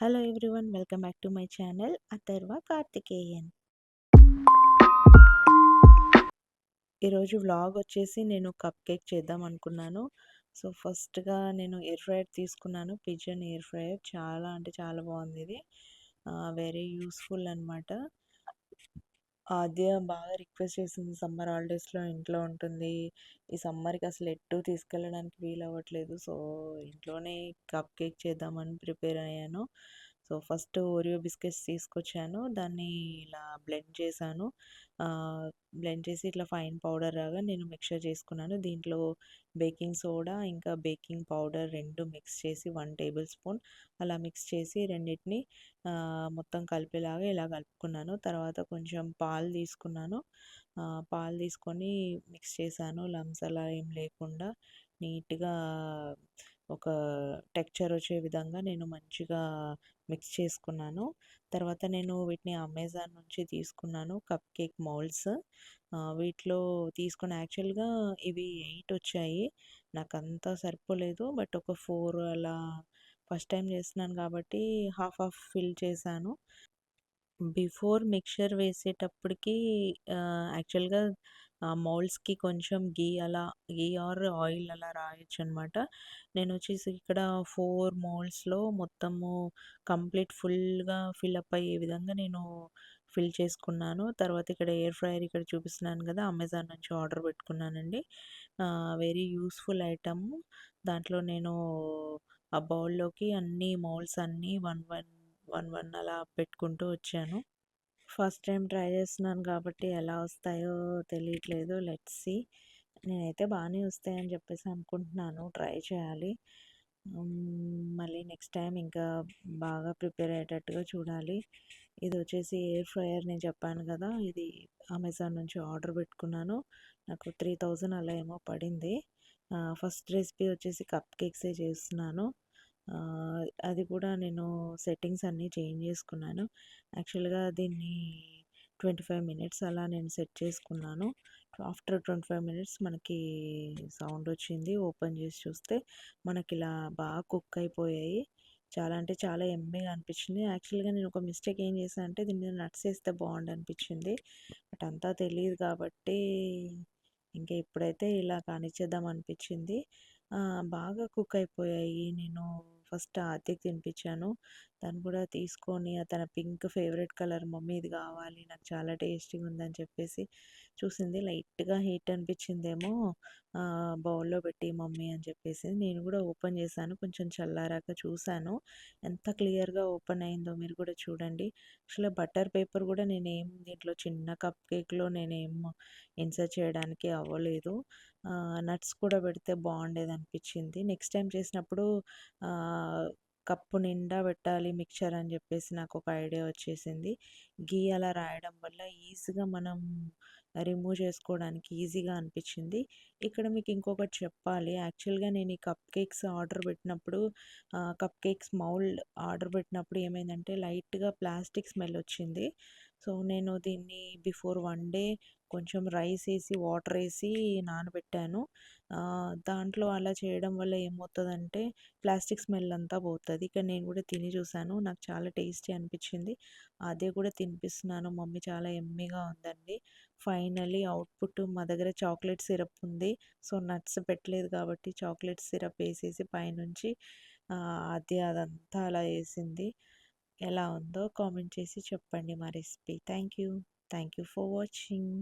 Hello everyone welcome back to my channel Atharva Karthikeyan ఈరోజు vlog వచ్చేసి నేను cup cake చేద్దాం అనుకున్నాను. సో ఫస్ట్గా నేను ఎయిర్ ఫ్రైయర్ తీసుకున్నాను. పిజన్ ఎయిర్ ఫ్రైయర్ చాలా అంటే చాలా బాగుంది ఇది. వెరీ యూస్ఫుల్ అనమాట ఆద్య బాగా రిక్వెస్ట్ చేసింది. సమ్మర్ హాలిడేస్లో ఇంట్లో ఉంటుంది. ఈ సమ్మర్కి అసలు ఎటు తీసుకెళ్ళడానికి వీలు అవ్వట్లేదు సో ఇంట్లోనే కప్ కేక్ చేద్దామని ప్రిపేర్ అయ్యాను. సో ఫస్ట్ ఓరియో బిస్కెట్స్ తీసుకొచ్చాను. దాన్ని ఇలా బ్లెండ్ చేశాను. బ్లెండ్ చేసి ఇట్లా ఫైన్ పౌడర్ లాగా నేను మిక్చర్ చేసుకున్నాను. దీంట్లో బేకింగ్ సోడా ఇంకా బేకింగ్ పౌడర్ రెండు మిక్స్ చేసి వన్ టేబుల్ స్పూన్ అలా మిక్స్ చేసి రెండింటిని మొత్తం కలిపేలాగా ఇలా కలుపుకున్నాను. తర్వాత కొంచెం పాలు తీసుకున్నాను. పాలు తీసుకొని మిక్స్ చేశాను. లమ్స్ అలా ఏం లేకుండా నీట్గా ఒక టెక్చర్ వచ్చే విధంగా నేను మంచిగా మిక్స్ చేసుకున్నాను. తర్వాత నేను వీటిని అమెజాన్ నుంచి తీసుకున్నాను కప్ కేక్ మౌల్డ్స్. వీటిలో తీసుకున్న యాక్చువల్గా ఇవి ఎయిట్ వచ్చాయి. నాకు అంతా సరిపోలేదు బట్ ఒక ఫోర్ అలా ఫస్ట్ టైం చేస్తున్నాను కాబట్టి హాఫ్ హాఫ్ ఫిల్ చేశాను. బిఫోర్ మిక్చర్ వేసేటప్పటికి యాక్చువల్గా ఆ మౌల్డ్స్కి కొంచెం గీ అలా గీ ఆర్ ఆయిల్ అలా రాయొచ్చు అనమాట నేను వచ్చేసి ఇక్కడ ఫోర్ మౌల్డ్స్లో మొత్తము కంప్లీట్ ఫుల్గా ఫిల్అప్ అయ్యే విధంగా నేను ఫిల్ చేసుకున్నాను. తర్వాత ఇక్కడ ఎయిర్ ఫ్రైయర్ ఇక్కడ చూపిస్తున్నాను కదా అమెజాన్ నుంచి ఆర్డర్ పెట్టుకున్నానండి. Very useful item. దాంట్లో నేను ఆ బౌల్లోకి అన్ని మౌల్డ్స్ అన్నీ వన్ వన్ వన్ వన్ అలా పెట్టుకుంటూ వచ్చాను. ఫస్ట్ టైం ట్రై చేస్తున్నాను కాబట్టి ఎలా వస్తాయో తెలియట్లేదు. Let's see. నేనైతే బాగానే వస్తాయని చెప్పేసి అనుకుంటున్నాను. ట్రై చేయాలి. మళ్ళీ నెక్స్ట్ టైం ఇంకా బాగా ప్రిపేర్ అయ్యేటట్టుగా చూడాలి. ఇది వచ్చేసి ఎయిర్ ఫ్రైయర్ నేను చెప్పాను కదా ఇది అమెజాన్ నుంచి ఆర్డర్ పెట్టుకున్నాను. నాకు త్రీ థౌజండ్ అలా ఏమో పడింది. ఫస్ట్ రెసిపీ వచ్చేసి కప్ కేక్సే చేస్తున్నాను. అది కూడా నేను సెట్టింగ్స్ అన్నీ చేంజ్ చేసుకున్నాను. యాక్చువల్గా దీన్ని ట్వంటీ ఫైవ్ మినిట్స్ అలా నేను సెట్ చేసుకున్నాను. ఆఫ్టర్ ట్వంటీ ఫైవ్ మినిట్స్ మనకి సౌండ్ వచ్చింది. ఓపెన్ చేసి చూస్తే మనకి ఇలా బాగా కుక్ అయిపోయాయి. చాలా అంటే చాలా ఎమ్మీగా అనిపించింది. యాక్చువల్గా నేను ఒక మిస్టేక్ ఏం చేశాను అంటే దీని మీద నట్స్ వేస్తే బాగుండు అనిపించింది. బట్ అంతా తెలియదు కాబట్టి ఇంకా ఇప్పుడైతే ఇలా కానిచ్చేద్దాం అనిపించింది. బాగా కుక్ అయిపోయాయి. నేను ఫస్ట్ ఆర్తికి తినిపించాను. తను కూడా తీసుకొని తన పింక్ ఫేవరెట్ కలర్ మమ్మీ ఇది కావాలి నాకు చాలా టేస్టీగా ఉందని చెప్పేసి చూసింది. లైట్గా హీట్ అనిపించిందేమో బౌల్లో పెట్టి మమ్మీ అని చెప్పేసి నేను కూడా ఓపెన్ చేశాను. కొంచెం చల్లారాక చూశాను. ఎంత క్లియర్గా ఓపెన్ అయిందో మీరు కూడా చూడండి. అసలు బటర్ పేపర్ కూడా నేనేం దీంట్లో చిన్న కప్ కేక్లో నేనేం ఇన్సర్ట్ చేయడానికి అవ్వలేదు. నట్స్ కూడా పెడితే బాగుండేది అనిపించింది. నెక్స్ట్ టైం చేసినప్పుడు కప్పు నిండా పెట్టాలి మిక్చర్ అని చెప్పేసి నాకు ఒక ఐడియా వచ్చేసింది. గీ అలా రాయడం వల్ల ఈజీగా మనం రిమూవ్ చేసుకోవడానికి ఈజీగా అనిపించింది. ఇక్కడ మీకు ఇంకొకటి చెప్పాలి. యాక్చువల్గా నేను ఈ కప్ కేక్స్ ఆర్డర్ పెట్టినప్పుడు కప్ కేక్స్ మౌల్డ్ ఆర్డర్ పెట్టినప్పుడు ఏమైందంటే లైట్గా ప్లాస్టిక్ స్మెల్ వచ్చింది. సో నేను దీన్ని బిఫోర్ వన్ డే కొంచెం రైస్ వేసి వాటర్ వేసి నానబెట్టాను. దాంట్లో అలా చేయడం వల్ల ఏమవుతుందంటే ప్లాస్టిక్ స్మెల్ అంతా పోతుంది. ఇక నేను కూడా తిని చూసాను. నాకు చాలా టేస్టీ అనిపించింది. అదే కూడా తినిపిస్తున్నాను. మమ్మీ చాలా ఎమ్మీగా ఉందండి. ఫైనలీ అవుట్పుట్ మా దగ్గర చాక్లెట్ సిరప్ ఉంది. సో నట్స్ పెట్టలేదు కాబట్టి చాక్లెట్ సిరప్ వేసేసి పైనుంచి అది అదంతా అలా వేసింది. ఎలా ఉందో కామెంట్ చేసి చెప్పండి మా recipe. Thank you thank you for watching.